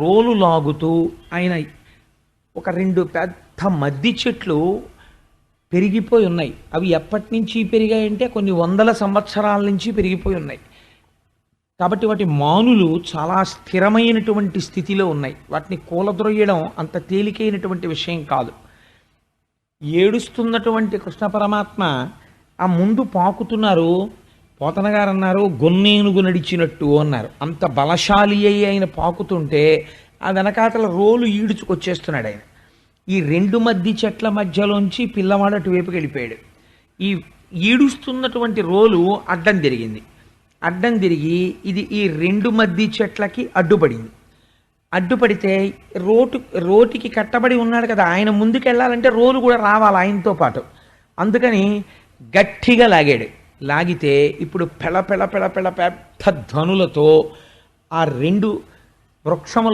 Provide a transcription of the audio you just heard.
రోలు లాగుతూ ఆయన ఒక రెండు పెద్ద మద్ది చెట్లు పెరిగిపోయి ఉన్నాయి. అవి ఎప్పటి నుంచి పెరిగాయంటే కొన్ని వందల సంవత్సరాల నుంచి పెరిగిపోయి ఉన్నాయి. కాబట్టి వాటి మానులు చాలా స్థిరమైనటువంటి స్థితిలో ఉన్నాయి. వాటిని కూలద్రొయ్యడం అంత తేలికైనటువంటి విషయం కాదు. ఏడుస్తున్నటువంటి కృష్ణ పరమాత్మ ఆ ముందు పాకుతున్నారు పోతన గారు అన్నారు గొన్నేనుగు నడిచినట్టు అన్నారు. అంత బలశాలి అయి ఆయన పాకుతుంటే ఆ వెనకాతల రోలు ఈడుచుకొచ్చేస్తున్నాడు ఆయన. ఈ రెండు మధ్య చెట్ల మధ్యలోంచి పిల్లవాడు అటువైపుకి వెళ్ళిపోయాడు. ఈ ఈడుస్తున్నటువంటి రోలు అడ్డం తిరిగింది. అడ్డం తిరిగి ఇది ఈ రెండు మధ్య చెట్లకి అడ్డుపడింది. అడ్డుపడితే రోటు రోటికి కట్టబడి ఉన్నాడు కదా ఆయన ముందుకు వెళ్ళాలంటే రోలు కూడా రావాలి ఆయనతో పాటు. అందుకని గట్టిగా లాగాడు. లాగితే ఇప్పుడు పెళ పెళ పెళ పెళ పెద్ద ధనులతో ఆ రెండు వృక్షముల